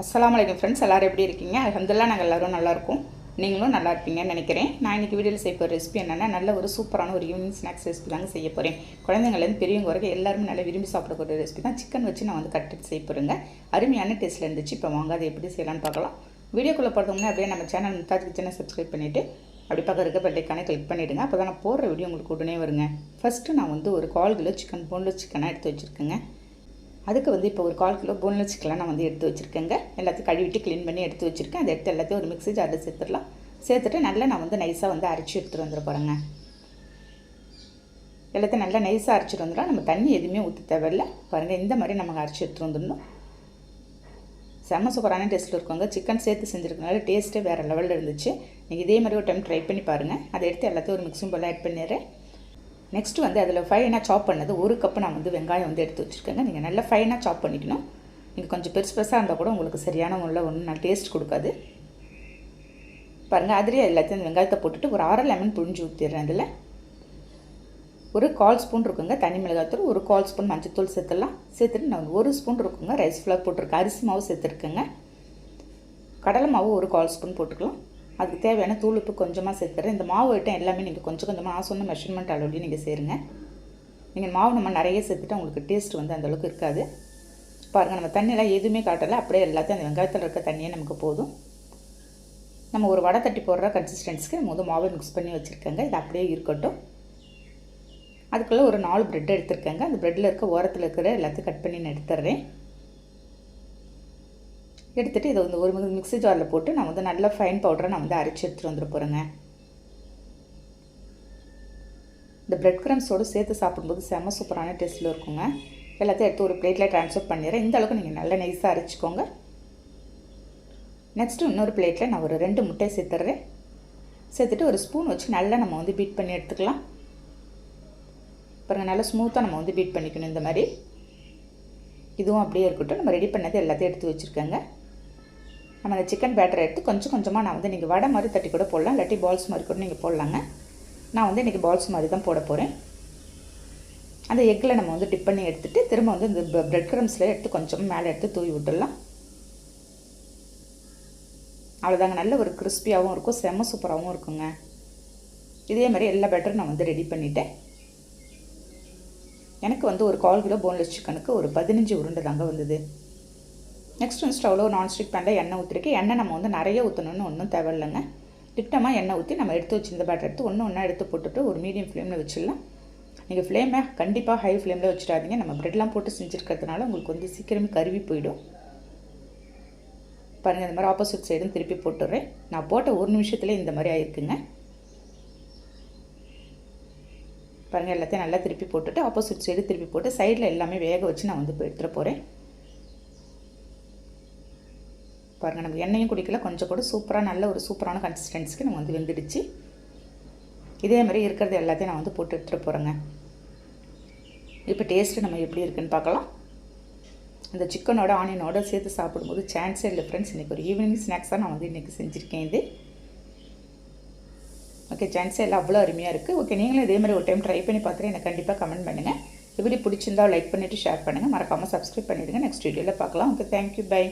அஸ்லாம் வலைக்கம் ஃப்ரெண்ட்ஸ் எல்லோரும் எப்படி இருக்கீங்க? அலமதுல்லா நாங்கள் எல்லோரும் நல்லாயிருக்கும் நீங்களும் நல்லா இருப்பீங்கன்னு நினைக்கிறேன். நான் இன்றைக்கி வீடியோவில் செய்ய போகிற ரெசிபி என்னென்னா நல்ல ஒரு சூப்பரான ஒரு ஈவினிங் ஸ்நாக்ஸ் ரெசிபி தாங்க செய்ய போகிறேன் குழந்தைங்கள்லேருந்து பெரியவங்க வரைக்கும் எல்லாருமே நல்லா விரும்பி சாப்பிடக்கூடிய ரெசிபி தான். சிக்கன் வச்சு நான் வந்து கட்டு செய்ய போகிறேங்க அருமையான டேஸ்ட்டில் இருந்துச்சு. இப்போ வாங்க அதை எப்படி செய்யலாம்னு பார்க்கலாம். வீடியோக்குள்ளே போகிறதுக்கு அப்படியே நம்ம சேனல் முத்தாஜ் கிச்சனை சப்ஸ்கிரைப் பண்ணிவிட்டு அப்படி பக்கம் இருக்க பெல்லைக்கானே கிளிக் பண்ணிவிடுங்க அப்போ தான் நான் போடுற வீடியோ உங்களுக்கு உடனே வருங்க. ஃபஸ்ட்டு நான் வந்து ஒரு கால் கிலோ சிக்கன் போன்லெஸ் சிக்கனாக எடுத்து வச்சுருக்கேங்க. அதுக்கு வந்து இப்போ ஒரு கால் கிலோ போன்லெஸ் சிக்கன் நான் வந்து எடுத்து வச்சுருக்கேங்க. எல்லாத்தையும் கழுவிட்டு க்ளீன் பண்ணி எடுத்து வச்சுருக்கேன். அதை எடுத்து எல்லாத்தையும் ஒரு மிக்ஸி ஜாரில் சேர்த்துடலாம். சேர்த்துட்டு நல்லா நான் வந்து நைஸாக வந்து அரைச்சி எடுத்துகிட்டு வந்துட போகிறேங்க எல்லாத்தையும் நல்லா நைஸாக அரைச்சிட்டு வந்துடலாம். நம்ம தண்ணி எதுவுமே ஊற்ற தேவையில்லை. பாருங்கள் இந்த மாதிரி நமக்கு அரைச்சி எடுத்துகிட்டு வந்துடணும். செம்ம சூப்பரான டேஸ்ட்டில் இருக்கோங்க. சிக்கன் சேர்த்து செஞ்சுருக்கனால டேஸ்ட்டே வேறு லெவலில் இருந்துச்சு. நீங்கள் இதே மாதிரி ஒரு டைம் ட்ரை பண்ணி பாருங்கள் அதை எடுத்து எல்லாத்தையும் ஒரு மிக்ஸும் போல் ஆட் பண்ணிடுறேன். நெக்ஸ்ட்டு வந்து அதில் ஃபைனாக சாப் பண்ணது ஒரு கப்பு நான் வந்து வெங்காயம் வந்து எடுத்து வச்சுருக்கேங்க. நீங்கள் நல்லா ஃபைனாக சாப் பண்ணிக்கணும். நீங்கள் கொஞ்சம் பெருசு பெருசாக இருந்தால் கூட உங்களுக்கு சரியான உள்ள ஒன்றும் நான் டேஸ்ட் கொடுக்காது. பாருங்கள் அதிலே எல்லாத்தையும் அந்த வெங்காயத்தை போட்டுட்டு ஒரு அரை லெமன் புழிஞ்சு ஊற்றிடுறேன் அதில். ஒரு கால் ஸ்பூன் இருக்குங்க தனி மிளகாத்தூள். ஒரு கால் ஸ்பூன் மஞ்சத்தூள் சேர்த்துலாம் சேர்த்துட்டு நான் ஒரு ஸ்பூன் இருக்குங்க ரைஸ் ஃப்ளவர் போட்டிருக்கேன் அரிசி மாவு சேர்த்துருக்கேங்க. கடலை மாவு ஒரு கால் ஸ்பூன் போட்டுக்கலாம். அதுக்கு தேவையான தூள் உப்பு கொஞ்சமாக சேர்த்துறேன். இந்த மாவு ஐட்டம் எல்லாமே நீங்கள் கொஞ்சம் கொஞ்சமாக நான் சொன்ன மெஷர்மெண்ட் அளவுலேயும் நீங்கள் சேருங்க. நீங்கள் மாவு நம்ம நிறைய சேர்த்துட்டு உங்களுக்கு டேஸ்ட் வந்து அந்தளவுக்கு இருக்காது. பாருங்கள் நம்ம தண்ணியெல்லாம் எதுவுமே காட்டலை. அப்படியே எல்லாத்தையும் அந்த வெங்காயத்தில் இருக்க தண்ணியே நமக்கு போதும். நம்ம ஒரு வடை தட்டி போடுற கன்சிஸ்டன்ஸிக்கு நம்ம வந்து மாவை மிக்ஸ் பண்ணி வச்சுருக்கேங்க. இது அப்படியே இருக்கட்டும். அதுக்குள்ளே ஒரு நாலு ப்ரெட் எடுத்துருக்கேங்க. அந்த ப்ரெட்டில் இருக்க ஓரத்தில் இருக்கிற எல்லாத்தையும் கட் பண்ணி நான் எடுத்துடுறேன் எடுத்துகிட்டு இதை வந்து ஒரு மிக்ஸி ஜாரில் போட்டு நான் வந்து நல்ல ஃபைன் பவுடரை நான் வந்து அரைச்சி எடுத்துகிட்டு வந்துட போகிறேங்க இந்த பிரெட் க்ரம்ஸோடு சேர்த்து சாப்பிடும்போது செம்ம சூப்பரான டேஸ்ட்டில் இருக்குங்க. எல்லாத்தையும் எடுத்து ஒரு பிளேட்டில் ட்ரான்ஸ்ஃபர் பண்ணிடுறேன். இந்த அளவுக்கு நீங்கள் நல்லா நைஸாக அரைச்சிக்கோங்க. நெக்ஸ்ட்டு இன்னொரு பிளேட்டில் நான் ஒரு ரெண்டு முட்டை சேர்த்துட்றேன். சேர்த்துட்டு ஒரு ஸ்பூன் வச்சு நல்லா நம்ம வந்து பீட் பண்ணி எடுத்துக்கலாம். பாருங்கள் நல்லா ஸ்மூத்தாக நம்ம வந்து பீட் பண்ணிக்கணும் இந்த மாதிரி. இதுவும் அப்படியே இருக்கட்டும். நம்ம ரெடி பண்ணது எல்லாத்தையும் எடுத்து வச்சுருக்கேங்க. நம்ம அந்த சிக்கன் பேட்டரை எடுத்து கொஞ்சம் கொஞ்சமாக நான் வந்து நீங்கள் வடை மாதிரி தட்டி கூட போடலாம். இல்லாட்டி பால்ஸ் மாதிரி கூட நீங்கள் போடலாங்க. நான் வந்து இன்றைக்கி பால்ஸ் மாதிரி தான் போட போகிறேன் அந்த எக்கில் நம்ம வந்து டிப் பண்ணி எடுத்துகிட்டு திரும்ப வந்து இந்த ப்ரெட் க்ரம்ஸில் எடுத்து கொஞ்சம் மேலே எடுத்து தூவி விட்டுடலாம். அவ்வளோதாங்க நல்ல ஒரு கிறிஸ்பியாகவும் இருக்கும். செம்ம சூப்பராகவும் இருக்குங்க. இதே மாதிரி எல்லா பேட்டரும் நான் வந்து ரெடி பண்ணிட்டேன். எனக்கு வந்து ஒரு கால் கிலோ போன்லெஸ் சிக்கனுக்கு ஒரு பதினஞ்சு உருண்டை தாங்க வந்தது. நெக்ஸ்ட் வந்து ஸ்டவ்வில் நான்ஸ்டிக் பேனில் எண்ணெய் ஊற்றிருக்கேன் எண்ணெய் நம்ம வந்து நிறைய ஊற்றணும்னு ஒன்றும் தேவையில்லைங்க. திட்டமாக எண்ணெய் ஊற்றி நம்ம எடுத்து வச்சிருந்த பேட்டர் எடுத்து ஒன்று ஒன்றா எடுத்து போட்டுட்டு ஒரு மீடியம் ஃப்ளேமில் வச்சிடலாம். நீங்கள் ஃப்ளேமை கண்டிப்பாக ஹை ஃப்ளேமில் வச்சிடாதீங்க. நம்ம ப்ரெட்லாம் போட்டு செஞ்சுருக்கிறதுனால உங்களுக்கு வந்து சீக்கிரமே கருவி போயிடும். பாருங்கள் இந்த மாதிரி ஆப்போசிட் சைடும் திருப்பி போட்டுடுறேன். நான் போட்ட ஒரு நிமிஷத்தில் இந்த மாதிரி ஆயிருக்குங்க. பாருங்கள் எல்லாத்தையும் நல்லா திருப்பி போட்டுட்டு ஆப்போசிட் சைடு திருப்பி போட்டு சைடில் எல்லாமே வேக வச்சு நான் வந்து இப்போ எடுத்துகிட்டு போகிறேன் பாருங்கள் நம்ம எண்ணெயும் குடிக்கல கொஞ்சம் கூட சூப்பராக நல்ல ஒரு சூப்பரான கன்சிஸ்டன்சிக்கு நம்ம வந்து வெந்துடுச்சு. இதே மாதிரி இருக்கிறது எல்லாத்தையும் நான் வந்து போட்டு எடுத்துகிட்டு போகிறேங்க இப்போ டேஸ்ட்டு நம்ம எப்படி இருக்குன்னு பார்க்கலாம். அந்த சிக்கனோட ஆனியனோட சேர்த்து சாப்பிடும்போது சான்ஸே இல்லை ஃப்ரெண்ட்ஸ் இன்றைக்கி ஒரு ஈவினிங் ஸ்நாக்ஸாக நான் வந்து இன்றைக்கி செஞ்சுருக்கேன் இது. ஓகே சான்ஸே எல்லாம் அவ்வளோ அருமையாக இருக்குது ஓகே நீங்களும் இதே மாதிரி ஒரு டைம் ட்ரை பண்ணி பார்த்துட்டு எனக்கு கண்டிப்பாக கமெண்ட் பண்ணுங்கள் இப்படி பிடிச்சிருந்தா லைக் பண்ணிவிட்டு ஷேர் பண்ணுங்கள் மறக்காமல் சப்ஸ்கிரைப் பண்ணிவிடுங்க நெக்ஸ்ட் வீடியோவில் பார்க்கலாம். Okay thank you bye